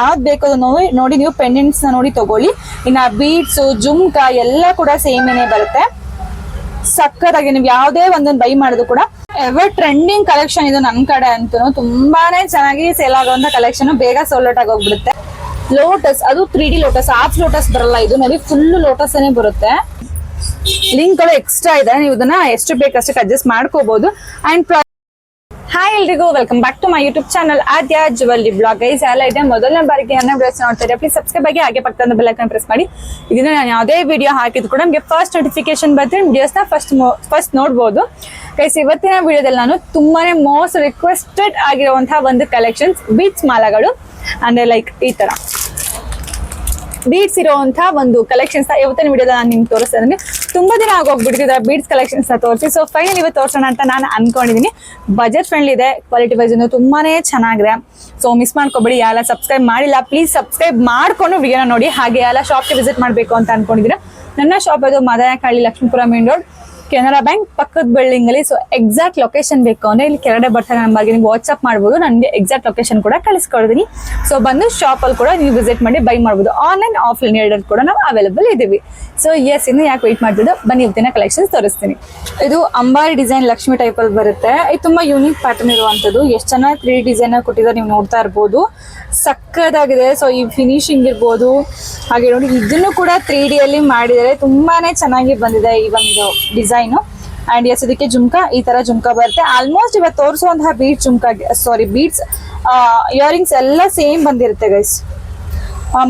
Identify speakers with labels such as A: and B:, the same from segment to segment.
A: ಯಾವ್ದು ನೋಡಿ ನೋಡಿ ನೀವು ಪೆಂಡೆಂಟ್ಸ್ನ ನೋಡಿ ತಗೊಳ್ಳಿ. ಇನ್ನು ಬೀಟ್ಸ್ ಜುಮ್ಕ ಎಲ್ಲ ಕೂಡ ಸೇಮೇನೆ ಬರುತ್ತೆ. ಸಕ್ಕತ್ತಾಗಿ ನೀವು ಯಾವುದೇ ಒಂದೊಂದು ಬೈ ಮಾಡೋದು ಕೂಡ ಎವರ್ ಟ್ರೆಂಡಿಂಗ್ ಕಲೆಕ್ಷನ್ ಇದು ನನ್ ಕಡೆ ಅಂತೂ ತುಂಬಾನೇ ಚೆನ್ನಾಗಿ ಸೇಲ್ ಆಗುವಂತ ಕಲೆಕ್ಷನ್ ಬೇಗ ಸೋಲ್ಡ್ ಆಗಿ ಹೋಗ್ಬಿಡುತ್ತೆ. ಲೋಟಸ್ ಅದು three D lotus of lotus ಬರಲ್ಲ. ಇದು ನೋಡಿ ಫುಲ್ ಲೋಟಸ್ ಬರುತ್ತೆ. ಲಿಂಕ್ಗಳು ಎಕ್ಸ್ಟ್ರಾ ಇದೆ. ನೀವು ಇದನ್ನ ಎಷ್ಟು ಬೇಕಷ್ಟಕ್ಕೆ ಅಡ್ಜಸ್ಟ್ ಮಾಡ್ಕೋಬಹುದು ಅಂಡ್ ಹಾಯ್ ಎಲ್ರಿಗೂ welcome back to my YouTube channel Aadya jewellery blog guys ಎಲ್ಲ ಇದೆ. ಮೊದಲನೇ ಬಾರಿಗೆ ನನ್ನ ವಿಡಿಯೋಸ್ ನೋಡ್ತಾರೆ ಪ್ಲೀಸ್ ಸಬ್ಸ್ಕ್ರೈಬ್ ಆಗಿ ಹಾಗೆ ಪಕ್ಕದ ಬೆಲ್ ಐಕಾನ್ ಪ್ರೆಸ್ ಮಾಡಿ. ಇದನ್ನ ನಾನು ಯಾವುದೇ ವಿಡಿಯೋ ಹಾಕಿದ್ರು ಕೂಡ ನಮಗೆ ಫಸ್ಟ್ ನೋಟಿಫಿಕೇಶನ್ ಬರ್ತೀನಿ ವಿಡಿಯೋಸ್ನ ಫಸ್ಟ್ ಫಸ್ಟ್ ನೋಡ್ಬೋದು. ಗೈಸ್ ಇವತ್ತಿನ ವಿಡಿಯೋದಲ್ಲಿ ನಾನು ತುಂಬಾನೇ ಮೋಸ್ಟ್ ರಿಕ್ವೆಸ್ಟೆಡ್ ಆಗಿರುವಂತಹ ಒಂದು ಕಲೆಕ್ಷನ್ಸ್ ಬೀಚ್ ಮಾಲಗಳು, ಅಂದರೆ ಲೈಕ್ ಈ ಥರ ಬೀಡ್ಸ್ ಇರುವಂತಹ ಒಂದು ಕಲೆಕ್ಷನ್ಸ್ ಇವತ್ತಿನ ವಿಡಿಯೋದಲ್ಲಿ ನಾನು ನಿಮ್ಗೆ ತೋರಿಸ್ತಾ ಇದ್ದೀನಿ. ತುಂಬಾ ದಿನ ಆಗೋಗ್ಬಿಟ್ಟಿದೆ ಬೀಡ್ಸ್ ಕಲೆಕ್ಷನ್ಸ್ ತೋರಿಸಿ. ಸೊ ಫೈನಲ್ ಇವತ್ತು ತೋರ್ಸೋಣ ಅಂತ ನಾನು ಅನ್ಕೊಂಡಿದ್ದೀನಿ ಬಜೆಟ್ ಫ್ರೆಂಡ್ಲಿ ಇದೆ ಕ್ವಾಲಿಟಿ ವೈಸ್ ತುಂಬಾನೇ ಚೆನ್ನಾಗಿದೆ. ಸೊ ಮಿಸ್ ಮಾಡ್ಕೊಬೇಡಿ ಯಾರ ಸಬ್ಸ್ಕ್ರೈಬ್ ಮಾಡಿಲ್ಲ ಪ್ಲೀಸ್ ಸಬ್ಸ್ಕ್ರೈಬ್ ಮಾಡ್ಕೊಂಡು ವಿಡಿಯೋನ ನೋಡಿ. ಹಾಗೆ ಎಲ್ಲ ಶಾಪ್ಗೆ ವಿಸಿಟ್ ಮಾಡಬೇಕು ಅಂತ ಅನ್ಕೊಂಡಿದ್ದೀರಾ ನನ್ನ ಶಾಪ್ ಅದು ಮದನಕಾಳಿ Lakshmipura main road Canara bank ಪಕ್ಕದ ಬಿಲ್ಡಿಂಗ್ ಅಲ್ಲಿ ಸೊ ಎಕ್ಸಾಕ್ಟ್ ಲೊಕೇಶನ್ ಬೇಕು ಅಂದ್ರೆ ಇಲ್ಲಿ ಕೆಳಗಡೆ ಬರ್ತಾ ನಂಬರ್ಗೆ ನೀವು ವಾಟ್ಸ್ಆಪ್ ಮಾಡ್ಬೋದು ನನಗೆ ಎಕ್ಸಾಕ್ಟ್ ಲೊಕೇಶನ್ ಕೂಡ ಕಳಿಸ್ಕೊಡ್ತೀನಿ. ಸೊ ಬಂದು ಶಾಪ್ ಅಲ್ಲಿ ಕೂಡ ನೀವು ವಿಸಿಟ್ ಮಾಡಿ ಬೈ ಮಾಡ್ಬೋದು. ಆನ್ಲೈನ್ ಆಫ್ಲೈನ್ ಎರಡರ್ ಕೂಡ ನಾವು ಅವೈಲೇಬಲ್ ಇದ್ದೀವಿ. ಸೊ ಎಸ್ ಇನ್ನು ಯಾಕೆ ವೆಯ್ಟ್ ಮಾಡ್ತಿದ್ದು, ಬನ್ನಿ ಇವತ್ತಿನ ಕಲೆಕ್ಷನ್ಸ್ ತೋರಿಸ್ತೀನಿ. ಇದು ಅಂಬಾರಿ ಡಿಸೈನ್ ಲಕ್ಷ್ಮಿ ಟೈಪ್ ಅಲ್ಲಿ ಬರುತ್ತೆ. ಇದು ತುಂಬಾ ಯೂನಿಕ್ ಪ್ಯಾಟರ್ನ್ ಇರುವಂತದ್ದು ಎಷ್ಟು ಚೆನ್ನಾಗಿ ತ್ರೀ ಡಿಸೈನ್ ಕೊಟ್ಟಿದ್ದಾರೆ ನೀವು ನೋಡ್ತಾ ಇರ್ಬೋದು. ಸಕ್ಕದಾಗಿದೆ. ಸೊ ಈ ಫಿನಿಶಿಂಗ್ ಇರ್ಬೋದು. ಹಾಗೆ ನೋಡಿ, ಇದನ್ನು ಕೂಡ ತ್ರೀ ಡಿ ಅಲ್ಲಿ ಮಾಡಿದ್ದಾರೆ ತುಂಬಾನೇ ಚೆನ್ನಾಗಿ ಬಂದಿದೆ ಈ ಒಂದು ಡಿಸೈನು ಅಂಡ್ ಎಸ್ ಇದಕ್ಕೆ ಜುಮ್ಕಾ, ಈ ತರ ಜುಮ್ಕಾ ಬರುತ್ತೆ. ಆಲ್ಮೋಸ್ಟ್ ಇವತ್ತು ತೋರಿಸುವಂತಹ bead jhumka sorry beads earrings ಎಲ್ಲ ಸೇಮ್ ಬಂದಿರುತ್ತೆ ಗೈಸ್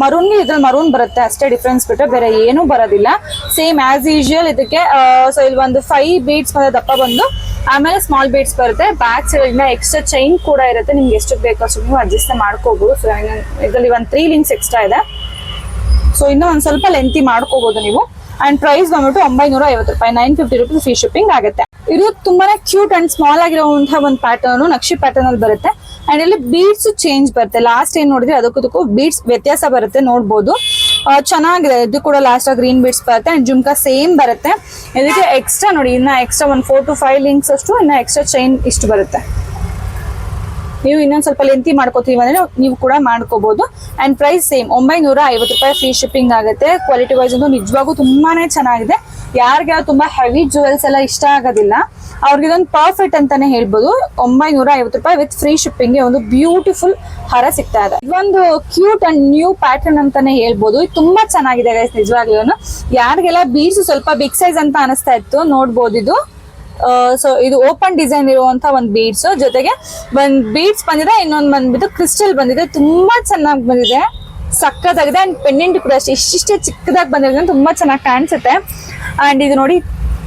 A: ಮರೂನ್ ಇದ್ರಲ್ಲಿ ಮರೂನ್ ಬರುತ್ತೆ, ಅಷ್ಟೇ ಡಿಫ್ರೆನ್ಸ್ ಬಿಟ್ಟರೆ ಬೇರೆ ಏನೂ ಬರೋದಿಲ್ಲ. ಸೇಮ್ ಆಸ್ ಯೂಶುವಲ್ ಇದಕ್ಕೆ ಸೊ ಇಲ್ಲಿ ಒಂದು ಫೈವ್ ಬೀಟ್ಸ್ ಮತ್ತೆ ದಪ್ಪ ಬಂದು, ಆಮೇಲೆ ಸ್ಮಾಲ್ ಬೀಟ್ಸ್ ಬರುತ್ತೆ. ಬ್ಯಾಕ್ ಸೈಡ್ ಎಕ್ಸ್ಟ್ರಾ ಚೈನ್ ಕೂಡ ಇರುತ್ತೆ. ನಿಮ್ಗೆ ಎಷ್ಟು ಬೇಕು ಅಷ್ಟು ನೀವು ಅಡ್ಜಸ್ಟ್ ಮಾಡ್ಕೋಬಹುದು ಸೊ ಇದರಲ್ಲಿ ಒಂದು ತ್ರೀ ಲಿಂಕ್ಸ್ ಎಕ್ಸ್ಟ್ರಾ ಇದೆ. ಸೊ ಇನ್ನೂ ಒಂದು ಸ್ವಲ್ಪ ಲೆಂತಿ ಮಾಡ್ಕೋಬಹುದು ನೀವು. ಅಂಡ್ ಪ್ರೈಸ್ ಬಂದ್ಬಿಟ್ಟು ಒಂಬೈನೂರ ಐವತ್ತು ರೂಪಾಯಿ nine fifty rupees free shipping ಆಗುತ್ತೆ. ಇದು ತುಂಬಾನೇ ಕ್ಯೂಟ್ ಅಂಡ್ ಸ್ಮಾಲ್ ಆಗಿರುವಂತಹ ಒಂದು ಪ್ಯಾಟರ್ನ್ ನಕ್ಷಿ ಪ್ಯಾಟರ್ನ್ ಅಲ್ಲಿ ಬರುತ್ತೆ. ಅಂಡ್ ಇಲ್ಲಿ ಬೀಡ್ಸ್ ಚೇಂಜ್ ಬರುತ್ತೆ. ಲಾಸ್ಟ್ ಏನ್ ನೋಡಿದ್ರೆ ಅದಕ್ಕೂ ಬೀಡ್ಸ್ ವ್ಯತ್ಯಾಸ ಬರುತ್ತೆ, ನೋಡ್ಬೋದು. ಚೆನ್ನಾಗಿದೆ. ಇದು ಕೂಡ ಲಾಸ್ಟ್ ಗ್ರೀನ್ ಬೀಡ್ಸ್ ಬರುತ್ತೆ ಅಂಡ್ ಜುಮ್ಕಾ ಸೇಮ್ ಬರುತ್ತೆ. ಇದಕ್ಕೆ ಎಕ್ಸ್ಟ್ರಾ ನೋಡಿ, ಇನ್ನ ಎಕ್ಸ್ಟ್ರಾ ಒಂದು ಫೋರ್ ಟು ಫೈವ್ ಲಿಂಕ್ಸ್ ಅಷ್ಟು, ಇನ್ನ ಎಕ್ಸ್ಟ್ರಾ ಚೈನ್ ಇಷ್ಟು ಬರುತ್ತೆ. ನೀವು ಇನ್ನೊಂದ್ ಸ್ವಲ್ಪ ಲೆಂತಿ ಮಾಡ್ಕೋತೀವಿ ಅಂದ್ರೆ ನೀವು ಕೂಡ ಮಾಡ್ಕೋಬಹುದು ಅಂಡ್ ಪ್ರೈಸ್ ಸೇಮ್ ಒಂಬೈನೂರ ಐವತ್ತು ರೂಪಾಯಿ ಫ್ರೀ ಶಿಪ್ಪಿಂಗ್ ಆಗುತ್ತೆ. ಕ್ವಾಲಿಟಿ ವೈಸ್ ಒಂದು ನಿಜವಾಗೂ ತುಂಬಾನೇ ಚೆನ್ನಾಗಿದೆ. ಯಾರಿಗೆ ತುಂಬಾ ಹೆವಿ ಜುವೆಲ್ಸ್ ಎಲ್ಲ ಇಷ್ಟ ಆಗೋದಿಲ್ಲ, ಅವ್ರಿಗೆ ಇದೊಂದು ಪರ್ಫೆಕ್ಟ್ ಅಂತಾನೆ ಹೇಳ್ಬೋದು. ಒಂಬೈನೂರ ಐವತ್ತು ರೂಪಾಯಿ ವಿತ್ ಫ್ರೀ ಶಿಪ್ಪಿಂಗ್ ಒಂದು ಬ್ಯೂಟಿಫುಲ್ ಹರ ಸಿಗ್ತಾ ಇದೆ. ಇದೊಂದು ಕ್ಯೂಟ್ ಅಂಡ್ ನ್ಯೂ ಪ್ಯಾಟರ್ನ್ ಅಂತಾನೆ ಹೇಳ್ಬೋದು. ತುಂಬಾ ಚೆನ್ನಾಗಿದೆ ನಿಜವಾಗ್ಲೂ ಯಾರಿಗೆಲ್ಲ ಬೀಡ್ಸ್ ಸ್ವಲ್ಪ ಬಿಗ್ ಸೈಜ್ ಅಂತ ಅನಿಸ್ತಾ ಇತ್ತು, ನೋಡ್ಬೋದು ಇದು. ಸೊ ಇದು ಓಪನ್ ಡಿಸೈನ್ ಇರುವಂತ ಒಂದು ಬೀಡ್ಸ್ ಜೊತೆಗೆ ಒಂದ್ ಬೀಡ್ಸ್ ಬಂದಿದೆ, ಇನ್ನೊಂದು ಬಂದ್ಬಿಟ್ಟು ಕ್ರಿಸ್ಟಲ್ ಬಂದಿದೆ. ತುಂಬಾ ಚೆನ್ನಾಗಿ ಬಂದಿದೆ. ಸಕ್ಕತ್ತಾಗಿದೆ. ಅಂಡ್ ಪೆಂಡೆಂಟ್ ಕೂಡ ಅಷ್ಟೇ. ಇಷ್ಟಿಷ್ಟೇ ಚಿಕ್ಕದಾಗಿ ಬಂದಿರೋದ್ರಿಂದ ತುಂಬಾ ಚೆನ್ನಾಗಿ ಕಾಣಿಸುತ್ತೆ. ಅಂಡ್ ಇದು ನೋಡಿ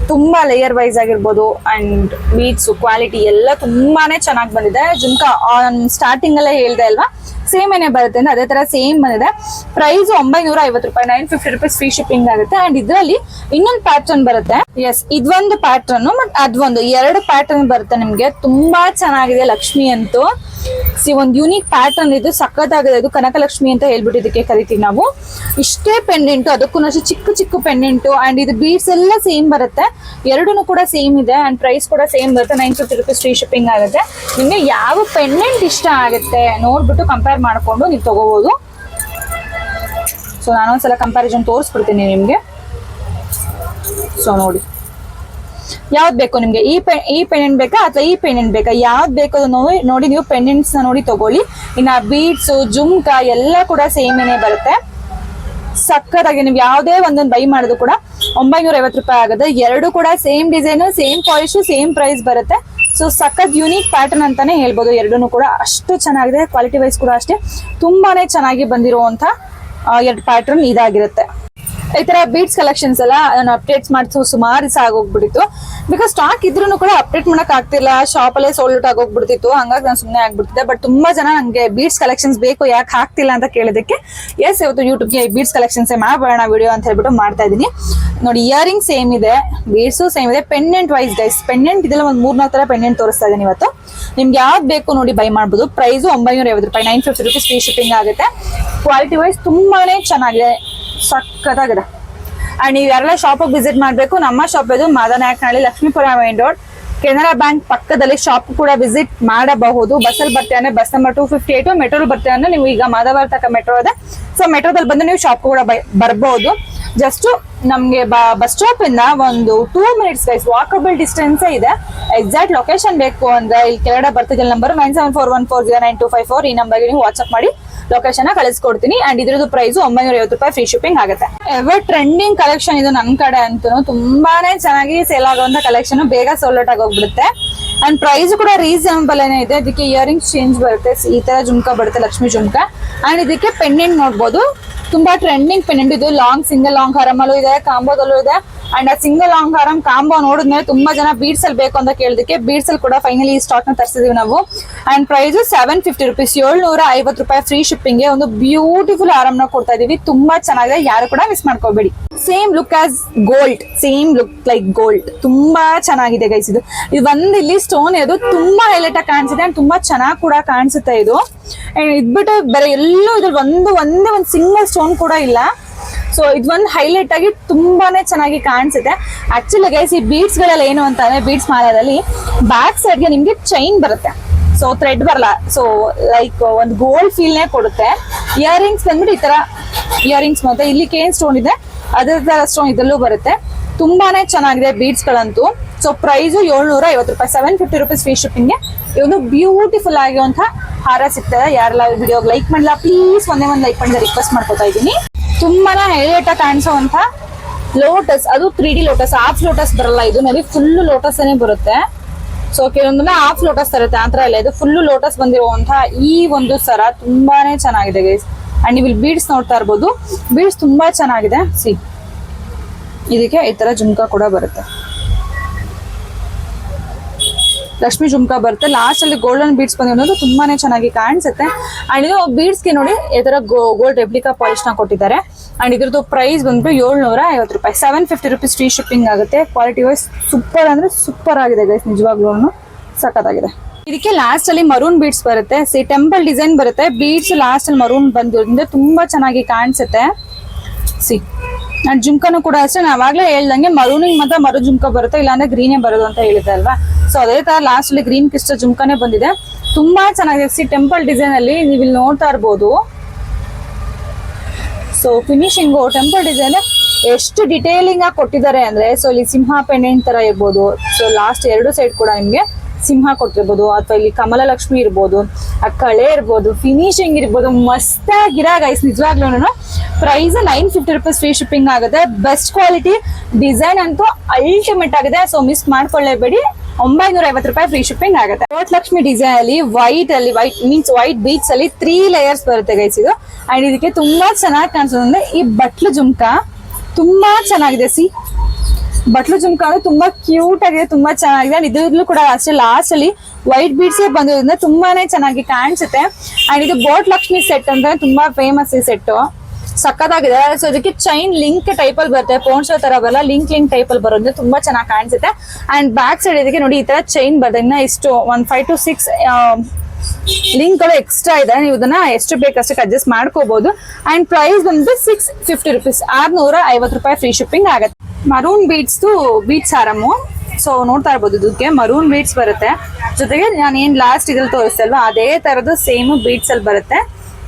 A: ತುಂಬಾ ಲೇಯರ್ ವೈಸ್ ಆಗಿರ್ಬೋದು ಅಂಡ್ ಬೀಟ್ಸ್ ಕ್ವಾಲಿಟಿ ಎಲ್ಲ ತುಂಬಾನೇ ಚೆನ್ನಾಗಿ ಬಂದಿದೆ. ಜುಮ್ಕಾ ಸ್ಟಾರ್ಟಿಂಗ್ ಅಲ್ಲೇ ಹೇಳ್ದೆ ಅಲ್ವಾ? ಸೇಮ್ ಏನೇ ಬರುತ್ತೆ ಅಂದ್ರೆ ಅದೇ ತರ ಸೇಮ್ ಬಂದಿದೆ. ಪ್ರೈಸ್ ಒಂಬೈನೂರ ಐವತ್ತು ರೂಪಾಯಿ nine fifty rupees free shipping ಆಗುತ್ತೆ. ಅಂಡ್ ಇದರಲ್ಲಿ ಇನ್ನೊಂದು ಪ್ಯಾಟರ್ನ್ ಬರುತ್ತೆ. ಎಸ್ ಇದೊಂದು ಪ್ಯಾಟರ್ನ್ ಬಟ್ ಅದೊಂದು ಎರಡು ಪ್ಯಾಟರ್ನ್ ಬರುತ್ತೆ ನಿಮ್ಗೆ. ತುಂಬಾ ಚೆನ್ನಾಗಿದೆ ಲಕ್ಷ್ಮಿ ಅಂತೂ. ಸಿ ಒಂದು ಯೂನಿಕ್ ಪ್ಯಾಟರ್ನ್ ಇದು ಸಕ್ಕತ್ತಾಗಿದೆ ಇದು ಕನಕಲಕ್ಷ್ಮಿ ಅಂತ ಹೇಳ್ಬಿಟ್ಟು ಇದಕ್ಕೆ ಕರಿತೀವಿ ನಾವು. ಇಷ್ಟೇ ಪೆಂಡೆಂಟು ಅದಕ್ಕೂ ಅಷ್ಟೇ ಚಿಕ್ಕ ಚಿಕ್ಕ ಪೆಂಡೆಂಟು ಆ್ಯಂಡ್ ಇದು ಬೀಡ್ಸ್ ಎಲ್ಲ ಸೇಮ್ ಬರುತ್ತೆ. ಎರಡೂ ಕೂಡ ಸೇಮ್ ಇದೆ ಆ್ಯಂಡ್ ಪ್ರೈಸ್ ಕೂಡ ಸೇಮ್ ಬರುತ್ತೆ. Nine fifty rupees free shipping ಆಗುತ್ತೆ. ನಿಮಗೆ ಯಾವ ಪೆಂಡೆಂಟ್ ಇಷ್ಟ ಆಗುತ್ತೆ ನೋಡ್ಬಿಟ್ಟು ಕಂಪೇರ್ ಮಾಡಿಕೊಂಡು ನೀವು ತಗೋಬಹುದು ಸೊ ನಾನೊಂದ್ಸಲ ಕಂಪ್ಯಾರಿಸನ್ ತೋರಿಸ್ಬಿಡ್ತೀನಿ ನಿಮಗೆ. ಸೊ ನೋಡಿ. ಯಾವ್ದು ಬೇಕು ನಿಮಗೆ? ಈ ಪೆ, ಈ ಪೆಂಡೆಂಟ್ ಬೇಕಾ ಅಥವಾ ಈ ಪೆಂಡೆಂಟ್ ಬೇಕಾ? ಯಾವ್ದು ಬೇಕು ನೋಡಿ ನೋಡಿ ನೀವು ಪೆಂಡೆಂಟ್ಸ್ನ ನೋಡಿ ತಗೊಳ್ಳಿ. ಇನ್ನು ಬೀಡ್ಸ್, ಜುಮ್ಕಾ ಎಲ್ಲ ಕೂಡ ಸೇಮೇನೆ ಬರುತ್ತೆ. ಸಕ್ಕತ್ತಾಗಿ ನೀವು ಯಾವುದೇ ಒಂದೊಂದು ಬೈ ಮಾಡೋದು ಕೂಡ ಒಂಬೈನೂರ ಐವತ್ತು ರೂಪಾಯಿ ಆಗುತ್ತೆ. ಎರಡು ಕೂಡ same design, same polish, same price ಬರುತ್ತೆ. ಸೊ, ಸಖತ್ ಯೂನಿಕ್ ಪ್ಯಾಟರ್ನ್ ಅಂತಾನೆ ಹೇಳ್ಬೋದು. ಎರಡೂ ಕೂಡ ಅಷ್ಟು ಚೆನ್ನಾಗಿದೆ. ಕ್ವಾಲಿಟಿ ವೈಸ್ ಕೂಡ ಅಷ್ಟೇ. ತುಂಬಾನೇ ಚೆನ್ನಾಗಿ ಬಂದಿರುವಂಥ ಎರಡು ಪ್ಯಾಟರ್ನ್ ಇದಾಗಿರುತ್ತೆ. ಈ ತರ ಬೀಡ್ಸ್ ಕಲೆಕ್ಷನ್ಸ್ ಎಲ್ಲ ನಾನು ಅಪ್ಡೇಟ್ಸ್ ಮಾಡಿಸು ಸುಮಾರು ದಿವಸ ಬಿಕಾಸ್ ಸ್ಟಾಕ್ ಇದ್ರೂ ಕೂಡ ಅಪ್ಡೇಟ್ ಮಾಡಕ್ ಆಗ್ತಿಲ್ಲ ಶಾಪ್ ಅಲ್ಲೇ ಸೋಲ್ಡ್ ಔಟ್ ಆಗೋಗ್ಬಿಡ್ತಿತ್ತು, ಹಂಗಾಗಿ ನಾನು ಸುಮ್ಮನೆ ಆಗ್ಬಿಡ್ತಿದ್ದೆ ಬಟ್ ತುಂಬಾ ಜನ ನಂಗೆ ಬೀಡ್ಸ್ ಕಲೆಕ್ಷನ್ಸ್ ಬೇಕು, ಯಾಕೆ ಹಾಕ್ತಿಲ್ಲ ಅಂತ ಕೇಳಿದಕ್ಕೆ ಎಸ್ ಇವತ್ತು ಯೂಟ್ಯೂಬ್ಗೆ ಬೀಡ್ಸ್ ಕಲೆಕ್ಷನ್ಸ್ ಮಾಡೋಣ ವಿಡಿಯೋ ಅಂತ ಹೇಳ್ಬಿಟ್ಟು ಮಾಡ್ತಾ ಇದೀನಿ ನೋಡಿ ಇಯರಿಂಗ್ ಸೇಮ್ ಇದೆ ಬೀಡ್ಸು ಸೇಮ್ ಇದೆ. ಪೆಂಡೆಂಟ್ ವೈಸ್ ಗೈಸ್ ಪೆಂಡೆಂಟ್ ಇದೆಲ್ಲ ಒಂದು ಮೂರ್ನಾಲ್ಕು ತರ ಪೆಂಡೆಂಟ್ ತೋರಿಸ್ತಾ ಇದೀನಿ ಇವತ್ತು. ನಿಮ್ಗೆ ಯಾವ್ದು ಬೇಕು ನೋಡಿ ಬೈ ಮಾಡ್ಬೋದು. ಪ್ರೈಸು ಒಂಬೈನೂರ ಐವತ್ತು ರೂಪಾಯಿ nine fifty rupees free shipping ಆಗುತ್ತೆ. ಕ್ವಾಲಿಟಿ ವೈಸ್ ತುಂಬಾನೇ ಚೆನ್ನಾಗಿದೆ. ಸಖತ್ತಾಗಿದೆ ಅಂಡ್ ನೀವು ಯಾರೆಲ್ಲ ಶಾಪಿಗೆ ವಿಸಿಟ್ ಮಾಡಬೇಕು. ನಮ್ಮ ಶಾಪ್ ಇದು Madanayakanahalli Lakshmipura main road Canara bank ಪಕ್ಕದಲ್ಲಿ ಶಾಪ್ ಕೂಡ ವಿಸಿಟ್ ಮಾಡಬಹುದು. ಬಸ್ಸಲ್ಲಿ ಅಂದರೆ bus number two fifty eight ಮೆಟ್ರೋಲ್ ಅಂದ್ರೆ ನೀವು ಈಗ ಮಾದವಾರ ತಕ್ಕ ಮೆಟ್ರೋ ಇದೆ. ಸೊ ಮೆಟ್ರೋದಲ್ಲಿ ಬಂದು ನೀವು ಶಾಪ್ ಕೂಡ ಬರಬಹುದು ಜಸ್ಟ್ ಬ ಬಸ್ ಸ್ಟಾಪ್ ಇಂದ ಒಂದು two minutes guys walkable distance ಇದೆ. ಎಕ್ಸಾಕ್ಟ್ ಲೊಕೇಶನ್ ಬೇಕು ಅಂದ್ರೆ ಇಲ್ಲಿ ಕೆಳಗಡೆ ಬರ್ತಿದ್ದ number nine seven four one four zero nine two five four ಈ ನಂಬರ್ಗೆ ನೀವು ವಾಟ್ಸಪ್ ಮಾಡಿ. ಲೊಕೇಶನ್ ಕಳಿಸ್ಕೊಡ್ತೀನಿ. ಅಂಡ್ ಇದ್ರದ್ದು ಪ್ರೈಸ್ ಒಂಬೈನೂರ ಐವತ್ತು ರೂಪಾಯಿ ಫ್ರೀ ಶಿಪ್ಪಿಂಗ್ ಆಗುತ್ತೆ. ಎವರ್ ಟ್ರೆಂಡಿಂಗ್ ಕಲೆಕ್ಷನ್ ಇದು ನಮ್ ಕಡೆ ಅಂತೂ ತುಂಬಾನೇ ಚೆನ್ನಾಗಿ ಸೇಲ್ ಆಗುವಂತ ಕಲೆಕ್ಷನ್ ಬೇಗ ಸೋಲ್ಡ್ ಔಟ್ ಆಗೋಗ್ಬಿಡುತ್ತೆ ಅಂಡ್ ಪ್ರೈಸ್ ಕೂಡ ರೀಸನಬಲ್ ಏನೇ ಇದೆ. ಅದಕ್ಕೆ ಇಯರಿಂಗ್ಸ್ ಚೇಂಜ್ ಬರುತ್ತೆ. ಈ ತರ ಜುಮ್ಕ ಬರುತ್ತೆ, ಲಕ್ಷ್ಮಿ ಜುಮ್ಕ. ಅಂಡ್ ಇದಕ್ಕೆ ಪೆಂಡೆಂಟ್ ನೋಡ್ಬೋದು. ತುಂಬಾ ಟ್ರೆಂಡಿಂಗ್ ಪೆಂಡೆಂಟ್ ಇದು ಲಾಂಗ್ ಸಿಂಗಲ್ ಲಾಂಗ್ ಹಾರಮಲ್ಲೂ ಇದೆ, ಕಾಂಬೋದಲ್ಲೂ ಇದೆ. ಅಂಡ್ ಆ ಸಿಂಗಲ್ ಲಾಂಗ್ ಹಾರಂ ಕಾಂಬೋ ನೋಡಿದ್ಮೇಲೆ ತುಂಬಾ ಜನ ಬೀಡ್ಸ್ ಅಲ್ಲಿ ಬೇಕು ಅಂತ ಕೇಳಿದಕ್ಕೆ ಬೀಡ್ಸ್ ಅಲ್ಲಿ ಕೂಡ ಫೈನಲಿ ಸ್ಟಾಕ್ನ ತರಿಸಿದೀವಿ ನಾವು. And price seven fifty rupees ಏಳ್ನೂರ ಐವತ್ತು ರೂಪಾಯಿ ಫ್ರೀ ಶಿಪ್ಪಿಂಗ್ಗೆ ಒಂದು ಬ್ಯೂಟಿಫುಲ್ ಆರಾಮ್ನ ಕೊಡ್ತಾ ಇದೀವಿ. ತುಂಬಾ ಚೆನ್ನಾಗಿದೆ. ಯಾರು ಕೂಡ ಮಿಸ್ ಮಾಡ್ಕೋಬೇಡಿ. Same look as gold same look like gold ತುಂಬಾ ಚೆನ್ನಾಗಿದೆ ಗೈಸ್ ಇದು. ಇದು ಒಂದ್ ಇಲ್ಲಿ ಸ್ಟೋನ್ ಇದು ತುಂಬಾ ಹೈಲೈಟ್ ಆಗಿ ಕಾಣಿಸುತ್ತೆ ಅಂಡ್ ತುಂಬಾ ಚೆನ್ನಾಗಿ ಕೂಡ ಕಾಣಿಸುತ್ತೆ ಇದು. ಅಂಡ್ ಇದ್ಬಿಟ್ಟು ಬೇರೆ ಎಲ್ಲೂ ಇದ್ರಲ್ಲಿ ಒಂದು, ಒಂದೇ ಒಂದು ಸಿಂಗಲ್ ಸ್ಟೋನ್ ಕೂಡ ಇಲ್ಲ. ಸೊ ಇದೊಂದು ಹೈಲೈಟ್ ಆಗಿ ತುಂಬಾನೇ ಚೆನ್ನಾಗಿ ಕಾಣಿಸುತ್ತೆ. ಆಕ್ಚುಲಿ ಗೈಸ್ ಈ ಬೀಡ್ಸ್ ಗಳೆಲ್ಲ ಏನು ಅಂತ ಅಂದ್ರೆ ಬೀಡ್ಸ್ ಮಾಲದಲ್ಲಿ ಬ್ಯಾಕ್ ಸೈಡ್ಗೆ ನಿಮ್ಗೆ ಚೈನ್ ಬರುತ್ತೆ. ಸೊ ಥ್ರೆಡ್ ಬರಲ್ಲ. ಸೊ ಲೈಕ್ ಒಂದು ಗೋಲ್ಡ್ ಫೀಲ್ನೇ ಕೊಡುತ್ತೆ. ಇಯರಿಂಗ್ಸ್ ಬಂದ್ಬಿಟ್ಟು ಈ ತರ ಇಯರಿಂಗ್ಸ್ ಮತ್ತೆ ಇಲ್ಲಿ ಕೇನ್ ಸ್ಟೋನ್ ಇದೆ. ಅದರ ತರ ಸ್ಟೋನ್ ಇದರಲ್ಲೂ ಬರುತ್ತೆ. ತುಂಬಾನೇ ಚೆನ್ನಾಗಿದೆ ಬೀಡ್ಸ್ ಗಳಂತೂ. ಸೊ ಪ್ರೈಸ್ ಏಳ್ನೂರ ಐವತ್ತು ರೂಪಾಯಿ ಸೆವೆನ್ ಫಿಫ್ಟಿ ರುಪೀಸ್ ಫ್ರೀ ಶಿಪ್ಪಿಂಗ್ಗೆ ಒಂದು ಬ್ಯೂಟಿಫುಲ್ ಆಗಿರುವಂತಹ ಹಾರ ಸಿಗ್ತದೆ. ಯಾರೆಲ್ಲ ವಿಡಿಯೋ ಲೈಕ್ ಮಾಡಲ್ಲ ಪ್ಲೀಸ್ ಒಂದೇ ಒಂದು ಲೈಕ್ ಮಾಡಿದ ರಿಕ್ವೆಸ್ಟ್ ಮಾಡ್ಕೊತಾ ಇದ್ದೀನಿ. ತುಂಬಾನೇ ಹೈಲೈಟ್ ಆಗಿ ಕಾಣಿಸೋವಂತ ಲೋಟಸ್. ಅದು three D lotus. Half lotus ಬರಲ್ಲ. ಇದು ನೋಡಿ ಫುಲ್ ಲೋಟಸ್ ಏನೇ ಬರುತ್ತೆ. ಸೊ ಕೆಲವೊಂದನ್ನ ಹಾಫ್ ಲೋಟಸ್ ತರುತ್ತೆ. ಆ ಥರ ಇಲ್ಲ. ಇದು ಫುಲ್ ಲೋಟಸ್ ಬಂದಿರುವಂತ ಈ ಒಂದು ಸರ ತುಂಬಾನೇ ಚೆನ್ನಾಗಿದೆ ಗೈಸ್ ಅಂಡ್ ನೀವು ಇಲ್ಲಿ ಬೀಡ್ಸ್ ನೋಡ್ತಾ ಇರ್ಬೋದು. ಬೀಡ್ಸ್ ತುಂಬಾ ಚೆನ್ನಾಗಿದೆ. ಸಿ ಇದಕ್ಕೆ ಈ ತರ ಜುಮ್ಕಾ ಕೂಡ ಬರುತ್ತೆ. ಲಕ್ಷ್ಮಿ ಜುಮ್ಕಾ ಬರುತ್ತೆ. ಲಾಸ್ಟ್ ಅಲ್ಲಿ ಗೋಲ್ಡನ್ ಬೀಡ್ಸ್ ಬಂದಿರೋದು ತುಂಬಾನೇ ಚೆನ್ನಾಗಿ ಕಾಣಿಸುತ್ತೆ. ಅಂಡ್ ಇದು ಬೀಡ್ಸ್ಗೆ ನೋಡಿ ತರ ಗೋಲ್ಡ್ ರೆಪ್ಲಿಕಾ ಪಾಲಿಶ್ನ ಕೊಟ್ಟಿದ್ದಾರೆ. ಅಂಡ್ ಇದ್ರದ್ದು ಪ್ರೈಸ್ ಬಂದ್ಬಿಟ್ಟು ಏಳ್ನೂರ ಐವತ್ತು ರೂಪಾಯಿ. Seven fifty rupees free shipping ಆಗುತ್ತೆ. ಕ್ವಾಲಿಟಿ ವೈಸ್ ಸೂಪರ್ ಅಂದ್ರೆ ಸೂಪರ್ ಆಗಿದೆ ಗೈಸ್ ನಿಜವಾಗ್ಲೂ ಸಖತ್ತಾಗಿದೆ. ಇದಕ್ಕೆ ಲಾಸ್ಟ್ ಅಲ್ಲಿ ಮರೂನ್ ಬೀಡ್ಸ್ ಬರುತ್ತೆ. ಸಿ ಟೆಂಪಲ್ ಡಿಸೈನ್ ಬರುತ್ತೆ. ಬೀಡ್ಸ್ ಲಾಸ್ಟ್ ಅಲ್ಲಿ ಮರೂನ್ ಬಂದಿರೋದ್ರಿಂದ ತುಂಬಾ ಚೆನ್ನಾಗಿ ಕಾಣಿಸುತ್ತೆ. ಸಿ ಅಂಡ್ ಜುಮ್ಕನು ಕೂಡ ಅಷ್ಟೇ ನಾವಾಗ್ಲೇ ಹೇಳ್ದಂಗೆ ಮರೂನಿಗೆ ಮಾತ್ರ ಮರು ಜುಮ್ಕ ಬರುತ್ತೆ, ಇಲ್ಲಾಂದ್ರೆ ಗ್ರೀನೇ ಬರೋದು ಅಂತ ಹೇಳಿದೆ ಅಲ್ವಾ? ಸೊ ಅದೇ ತರ ಲಾಸ್ಟ್ ಅಲ್ಲಿ ಗ್ರೀನ್ ಕಿಸ್ಟ ಜುಮ್ಕನೇ ಬಂದಿದೆ. ತುಂಬಾ ಚೆನ್ನಾಗಿದೆ. ಸಿ ಟೆಂಪಲ್ ಡಿಸೈನ್ ಅಲ್ಲಿ ನೀವು ಇಲ್ಲಿ ನೋಡ್ತಾ ಇರ್ಬೋದು. ಸೊ ಫಿನಿಶಿಂಗು ಟೆಂಪಲ್ ಡಿಸೈನ್ ಎಷ್ಟು ಡಿಟೇಲಿಂಗ್ ಆಗಿ ಕೊಟ್ಟಿದ್ದಾರೆ ಅಂದ್ರೆ ಸೊ ಇಲ್ಲಿ ಸಿಂಹ ಪೆಂಡೆಂಟ್ ತರ ಇರ್ಬೋದು. ಸೊ ಲಾಸ್ಟ್ ಎರಡು ಸೈಡ್ ಕೂಡ ನಿಮ್ಗೆ ಸಿಂಹ ಕೊಟ್ಟಿರ್ಬೋದು, ಅಥವಾ ಇಲ್ಲಿ ಕಮಲ ಲಕ್ಷ್ಮಿ ಇರ್ಬೋದು, ಆ ಕಳೆ ಇರ್ಬೋದು ಫಿನಿಶಿಂಗ್ ಇರ್ಬೋದು ಮಸ್ತಾಗಿರ ಗೈಸ್ ನಿಜವಾಗ್ಲೂ price nine fifty rupees free shipping ಆಗುತ್ತೆ. ಬೆಸ್ಟ್ ಕ್ವಾಲಿಟಿ ಡಿಸೈನ್ ಅಂತೂ ಅಲ್ಟಿಮೇಟ್ ಆಗಿದೆ. ಸೊ ಮಿಸ್ ಮಾಡ್ಕೊಳ್ಳೇಬೇಡಿ. ಒಂಬೈನೂರ ಐವತ್ತು ರೂಪಾಯಿ ಫ್ರೀ ಶಿಪ್ಪಿಂಗ್ ಆಗುತ್ತೆ. ಲಕ್ಷ್ಮಿ ಡಿಸೈನ್ ಅಲ್ಲಿ ವೈಟ್ ಅಲ್ಲಿ ವೈಟ್ ಮೀನ್ಸ್ ವೈಟ್ ಬೀಚ್ ಅಲ್ಲಿ ತ್ರೀ ಲೇಯರ್ಸ್ ಬರುತ್ತೆ ಗೈಸ್ ಇದು. ಅಂಡ್ ಇದಕ್ಕೆ ತುಂಬಾ ಚೆನ್ನಾಗಿ ಕಾಣಿಸೋದಂದ್ರೆ ಈ ಬಟ್ಲು ಜುಮ್ಕ ತುಂಬಾ ಚೆನ್ನಾಗಿದೆ ಸಿ. ಬಟ್ಲು ಜುಮ್ಕ ಅಂದ್ರೆ ತುಂಬಾ ಕ್ಯೂಟ್ ಆಗಿದೆ, ತುಂಬಾ ಚೆನ್ನಾಗಿದೆ. ಅಂಡ್ ಇದ್ರಲ್ಲೂ ಕೂಡ ಅಷ್ಟೇ ಲಾಸ್ಟ್ ಅಲ್ಲಿ ವೈಟ್ ಬೀಡ್ಸ್ ಬಂದಿರೋದ್ರಿಂದ ತುಂಬಾನೇ ಚೆನ್ನಾಗಿ ಕಾಣಿಸುತ್ತೆ. ಅಂಡ್ ಇದು ಬೋಟ್ ಲಕ್ಷ್ಮಿ ಸೆಟ್ ಅಂದ್ರೆ ತುಂಬಾ ಫೇಮಸ್ ಈ ಸೆಟ್ ಸಕ್ಕತ್ತಾಗಿದೆ ಸೊ ಇದಕ್ಕೆ ಚೈನ್ ಲಿಂಕ್ ಟೈಪ್ ಅಲ್ಲಿ ಬರುತ್ತೆ. ಪೋನ್ ಶೋ ತರ ಬರಲ್ಲ ಲಿಂಕ್ ಲಿಂಕ್ ಟೈಪ್ ಅಲ್ಲಿ ಬರೋದ್ರೆ ತುಂಬಾ ಚೆನ್ನಾಗಿ ಕಾಣಿಸುತ್ತೆ. ಅಂಡ್ ಬ್ಯಾಕ್ ಸೈಡ್ ಇದಕ್ಕೆ ನೋಡಿ ಈ ತರ ಚೈನ್ ಬರುತ್ತೆ. ಇಷ್ಟು ಒನ್ ಫೈವ್ ಟು ಸಿಕ್ಸ್ ಲಿಂಕ್ಗಳು ಎಕ್ಸ್ಟ್ರಾ ಇದೆ. ನೀವು ಇದನ್ನ ಎಷ್ಟು ಬೇಕಷ್ಟಕ್ಕೆ ಅಡ್ಜಸ್ಟ್ ಮಾಡ್ಕೋಬಹುದು ಅಂಡ್ ಪ್ರೈಸ್ ಬಂದು ಸಿಕ್ಸ್ ಫಿಫ್ಟಿ ರುಪೀಸ್ ಆರ್ನೂರ ಐವತ್ತು ರೂಪಾಯಿ ಫ್ರೀ ಶಿಪ್ಪಿಂಗ್ ಆಗುತ್ತೆ. ಮರೂನ್ ಬೀಟ್ಸ್ದು ಬೀಟ್ಸ್ ಆರಾಮು. ಸೊ ನೋಡ್ತಾ ಇರ್ಬೋದು ಇದಕ್ಕೆ ಮರೂನ್ ಬೀಟ್ಸ್ ಬರುತ್ತೆ. ಜೊತೆಗೆ ನಾನು ಏನು ಲಾಸ್ಟ್ ಇದ್ರಲ್ಲಿ ತೋರಿಸಲ್ವ ಅದೇ ಥರದ್ದು ಸೇಮ್ ಬೀಟ್ಸ್ ಅಲ್ಲಿ ಬರುತ್ತೆ.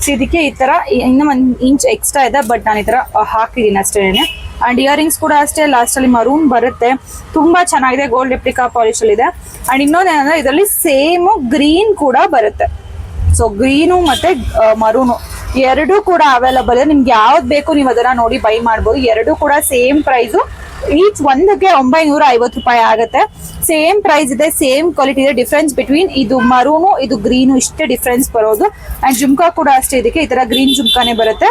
A: ಸೊ ಇದಕ್ಕೆ ಈ ತರ ಇನ್ನೂ ಒಂದು ಇಂಚ್ ಎಕ್ಸ್ಟ್ರಾ ಇದೆ. ಬಟ್ ನಾನು ಈ ತರ ಹಾಕಿದ್ದೀನಿ ಅಷ್ಟೇನೆ. ಅಂಡ್ ಇಯರಿಂಗ್ಸ್ ಕೂಡ ಅಷ್ಟೇ ಲಾಸ್ಟ್ ಅಲ್ಲಿ ಮರೂನ್ ಬರುತ್ತೆ. ತುಂಬಾ ಚೆನ್ನಾಗಿದೆ ಗೋಲ್ಡ್ ರೆಪ್ಲಿಕಾ ಪಾಲಿಶ್ ಅಲ್ಲಿ ಇದೆ. ಅಂಡ್ ಇನ್ನೊಂದೇನಂದ್ರೆ ಇದರಲ್ಲಿ ಸೇಮ್ ಗ್ರೀನ್ ಕೂಡ ಬರುತ್ತೆ. ಸೊ ಗ್ರೀನು ಮತ್ತೆ ಮರೂನು ಎರಡು ಕೂಡ ಅವೈಲಬಲ್ ಇದೆ. ನಿಮ್ಗೆ ಯಾವ್ದು ಬೇಕು ನೀವು ಅದನ್ನ ನೋಡಿ ಬೈ ಮಾಡ್ಬೋದು. ಎರಡು ಕೂಡ ಸೇಮ್ ಪ್ರೈಸು ಈಚ್ ಒಂದಕ್ಕೆ ಒಂಬೈನೂರ ಐವತ್ತು ರೂಪಾಯಿ ಆಗುತ್ತೆ. ಸೇಮ್ ಪ್ರೈಸ್ ಇದೆ ಸೇಮ್ ಕ್ವಾಲಿಟಿ ಇದೆ. ಡಿಫ್ರೆನ್ಸ್ ಬಿಟ್ವೀನ್ ಇದು ಮರೂನು ಇದು ಗ್ರೀನು ಇಷ್ಟೇ ಡಿಫ್ರೆನ್ಸ್ ಬರೋದು. ಅಂಡ್ ಜುಮ್ಕಾ ಕೂಡ ಅಷ್ಟೇ ಇದಕ್ಕೆ ಈ ತರ ಗ್ರೀನ್ ಜುಮ್ಕಾನೇ ಬರುತ್ತೆ.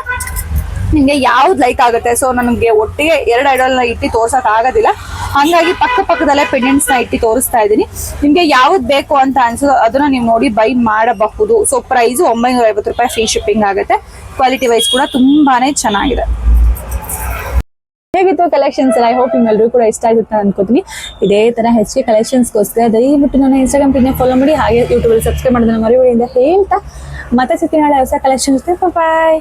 A: ನಿಮ್ಗೆ ಯಾವ್ದು ಲೈಕ್ ಆಗುತ್ತೆ? ಸೊ ನನಗೆ ಒಟ್ಟಿಗೆ ಎರಡು ಐಡಲ್ನ ಇಟ್ಟು ತೋರ್ಸಕ್ ಆಗೋದಿಲ್ಲ. ಹಂಗಾಗಿ ಪಕ್ಕ ಪಕ್ಕದಲ್ಲೇ ಪೆಂಡೆಂಟ್ಸ್ನ ಇಟ್ಟು ತೋರಿಸ್ತಾ ಇದ್ದೀನಿ. ನಿಮಗೆ ಯಾವ್ದು ಬೇಕು ಅಂತ ಅನ್ಸೋ, ಅದನ್ನ ನೀವು ನೋಡಿ ಬೈ ಮಾಡಬಹುದು. ಸೊ ಪ್ರೈಸ್ ಒಂಬೈನೂರ ಐವತ್ತು ರೂಪಾಯಿ ಫ್ರೀ ಶಿಪ್ಪಿಂಗ್ ಆಗುತ್ತೆ. ಕ್ವಾಲಿಟಿ ವೈಸ್ ಕೂಡ ತುಂಬಾನೇ ಚೆನ್ನಾಗಿದೆ. ಹೇಗಿತ್ತು ಕಲೆಕ್ಷನ್ಸ್ ಐ ಹೋಪ್ ನಿಮ್ಮೆಲ್ಲರೂ ಕೂಡ ಇಷ್ಟ ಆಗುತ್ತೆ ಅನ್ಕೋತೀನಿ. ಇದೇ ತರ ಹೆಚ್ಚಿಗೆ ಕಲೆಕ್ಷನ್ಸ್ಗೋಸ್ಕರ ದಯವಿಟ್ಟು ನನ್ನ ಇನ್ಸ್ಟಾಗ್ರಾಮ್ ಪೇಜ್ನ ಫಾಲೋ ಮಾಡಿ, ಹಾಗೆ ಯೂಟ್ಯೂಬಲ್ಲಿ ಸಬ್ಸ್ಕ್ರೈಬ್ ಮಾಡೋದನ್ನ ಮರಿಬೇಡಿ ಅಂತ ಹೇಳ್ತಾ ಮತ್ತೆ ಸಿಗ್ತೀನಿ ನಾಳೆ ಹೊಸ ಕಲೆಕ್ಷನ್ಸ್ ಬಾಯ್